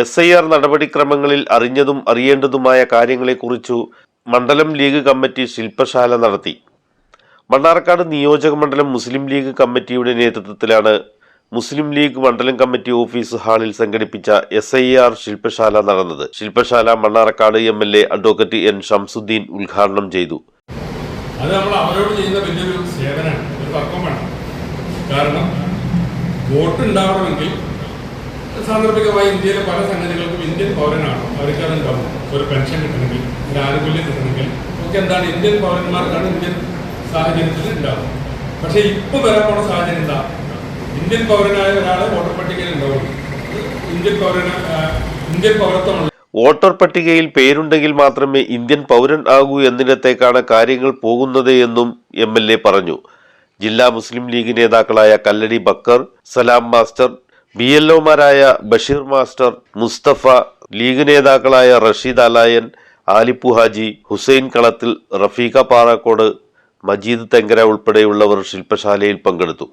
S I R നടപടിക്രമങ്ങളിൽ അറിഞ്ഞതും അറിയേണ്ടതുമായ കാര്യങ്ങളെക്കുറിച്ചു മണ്ഡലം ലീഗ് കമ്മിറ്റി ശില്പശാല നടത്തി. മണ്ണാർക്കാട് നിയോജക മണ്ഡലം മുസ്ലിം ലീഗ് കമ്മിറ്റിയുടെ നേതൃത്വത്തിലാണ് മുസ്ലിം ലീഗ് മണ്ഡലം കമ്മിറ്റി ഓഫീസ് ഹാളിൽ സംഘടിപ്പിച്ച എസ് ഐ ആർ ശില്പശാല നടന്നത്. ശില്പശാല Mannarkkad M L A advocate N Shamsuddin ഉദ്ഘാടനം ചെയ്തു. അത് നമ്മൾ അവരോട് ചെയ്യുന്ന വലിയൊരു സേവനമാണ്. ഒരു തർക്കം വേണം. കാരണം വോട്ട് ഉണ്ടാവണമെങ്കിൽ സാന്ദർഭികമായി ഇന്ത്യയിലെ പല സംഗതികൾക്കും ഇന്ത്യൻ പൗരനാണ്. അവർക്ക് അതുണ്ടാവും ഒരു പെൻഷൻ കിട്ടണമെങ്കിൽ ഒരു ആനുകൂല്യം കിട്ടണമെങ്കിൽ ഒക്കെ എന്താണ് ഇന്ത്യൻ പൗരന്മാർക്കാണ് ഇന്ത്യൻ സാഹചര്യത്തിൽ ഉണ്ടാവും പക്ഷേ ഇപ്പൊ വരാൻ പോണ സാഹചര്യം എന്താ? ഇന്ത്യൻ പൗരനായ ഒരാളെ വോട്ടർ പട്ടികയിൽ ഉണ്ടാവും ഇന്ത്യൻ പൗരന ഇന്ത്യൻ പൗരത്വമുള്ള വോട്ടർ പട്ടികയിൽ പേരുണ്ടെങ്കിൽ മാത്രമേ ഇന്ത്യൻ പൗരൻ ആകൂ എന്നിടത്തേക്കാണ് കാര്യങ്ങൾ പോകുന്നത് എന്നും എം എൽ എ പറഞ്ഞു. ജില്ലാ മുസ്ലിം ലീഗ് നേതാക്കളായ Kalladi Bakkar Salam master B L ഒമാരായ Basheer master Mustafa league നേതാക്കളായ റഷീദ് അലായൻ ആലിപ്പു ഹാജി ഹുസൈൻ കളത്തിൽ റഫീഖ പാറക്കോട് മജീദ് തെങ്കര ഉൾപ്പെടെയുള്ളവർ ശില്പശാലയിൽ പങ്കെടുത്തു.